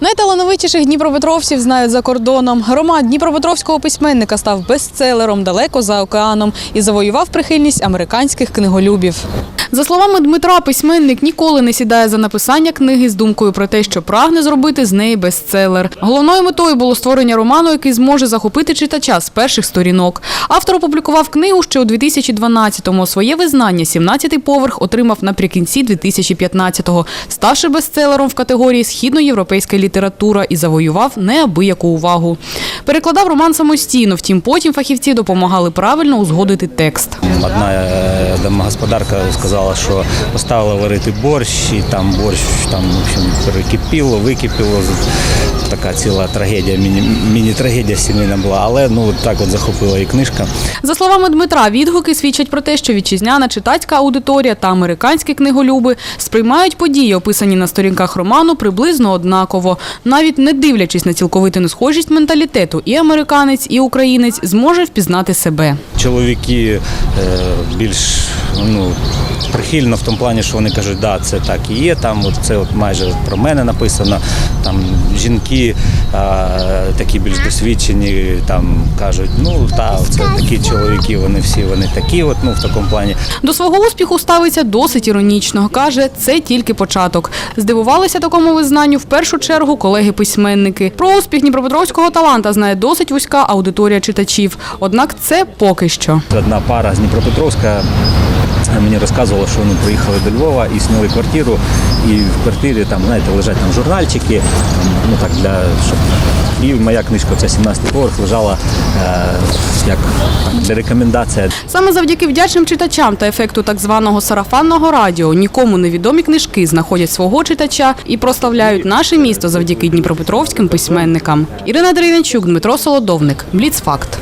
Найталановитіших дніпропетровців знають за кордоном. Роман дніпропетровського письменника став бестселером далеко за океаном і завоював прихильність американських книголюбів. За словами Дмитра, письменник ніколи не сідає за написання книги з думкою про те, що прагне зробити з неї бестселер. Головною метою було створення роману, який зможе захопити читача з перших сторінок. Автор опублікував книгу ще у 2012-му. Своє визнання «17-й поверх отримав наприкінці 2015-го, ставши бестселером в категорії східноєвропейська література і завоював неабияку увагу. Перекладав роман самостійно, втім потім фахівці допомагали правильно узгодити текст. Одна е, домогосподарка сказала, що поставила варити борщ, і там борщ там, в общем, перекипіло, википіло. Така ціла трагедія, міні- міні-трагедія сімейна була, але ну так от захопила і книжка. За словами Дмитра, відгуки свідчать про те, що вітчизняна читацька аудиторія та американські книголюби сприймають події, описані на сторінках роману, приблизно однаково. Навіть не дивлячись на цілковиту несхожість менталітету, і американець, і українець зможе впізнати себе. Чоловіки е, більш ну, прихильно в тому плані, що вони кажуть, да, це так і є. Там от це от майже про мене написано. Там жінки е, такі більш досвідчені, там кажуть, ну та це такі чоловіки, вони всі вони такі, от ну в такому плані. До свого успіху ставиться досить іронічно. Каже, це тільки початок. Здивувалися такому визнанню в першу чергу колеги-письменники. Про успіх дніпропетровського таланта знає досить вузька аудиторія читачів. Однак це поки що. Одна пара з Дніпропетровська мені розказувала, що вони приїхали до Львова і сняли квартиру. І в квартирі там, знаєте, лежать там журнальчики, ну так для щоб. І моя книжка, ця 17 поверх, лежала е, як для рекомендація. Саме завдяки вдячним читачам та ефекту так званого сарафанного радіо нікому невідомі книжки знаходять свого читача і прославляють наше місто завдяки дніпропетровським письменникам. Ірина Дерев'янчук, Дмитро Солодовник. Бліцфакт.